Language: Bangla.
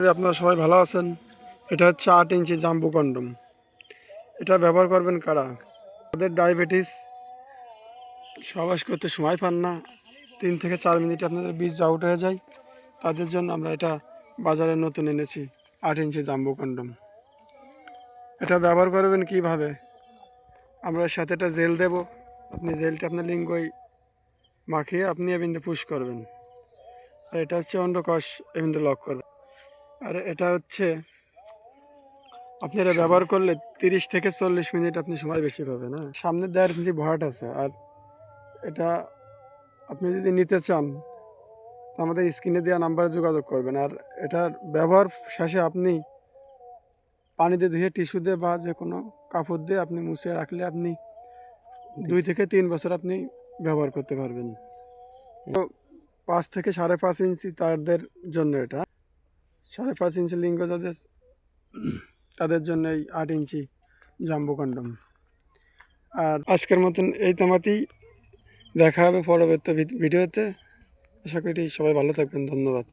আপনারা সবাই ভালো আছেন? এটা হচ্ছে আট ইঞ্চি জাম্বু কন্ডম। এটা ব্যবহার করবেন কারা? তাদের ডায়াবেটিস সবাস করতে সময় পান না। তিন থেকে চার মিনিটে আপনাদের বীজ আউট হয়ে যায়। তাদের জন্য আমরা এটা বাজারে নতুন এনেছি, আট ইঞ্চি জাম্বু কন্ডম। এটা ব্যবহার করবেন কীভাবে? আমরা সাথে একটা জেল দেব। আপনি জেলটা আপনার লিঙ্গই মাখিয়ে আপনি এবিন্দু পুশ করবেন। আর এটা হচ্ছে অন্ডকোষ এবিন্দু লক করবেন। আর এটা হচ্ছে আপনি এটা ব্যবহার করলে তিরিশ থেকে চল্লিশ মিনিট আপনি সময় বেশি পাবেন হ্যাঁ? সামনে দেড় ইঞ্চি ভরাট আছে, আর এটা আপনি যদি নিতে চান আমাদের স্ক্রিনে দেওয়া নাম্বারে যোগাযোগ করবেন। আর এটার ব্যবহার শেষে আপনি পানিতে ধুয়ে টিস্যু দিয়ে বা যে কোনো কাপড় দিয়ে আপনি মুছে রাখলে আপনি দুই থেকে তিন বছর আপনি ব্যবহার করতে পারবেন। তো পাঁচ থেকে সাড়ে পাঁচ ইঞ্চি তাদের জন্য এটা। সাড়ে পাঁচ ইঞ্চি লিঙ্গ যাদের, তাদের জন্য এই আট ইঞ্চি জাম্বু কন্ডম। আর আজকের মতন এই তামাতেই দেখা হবে পরবর্তী ভিডিওতে। আশা করি সবাই ভালো থাকবেন, ধন্যবাদ।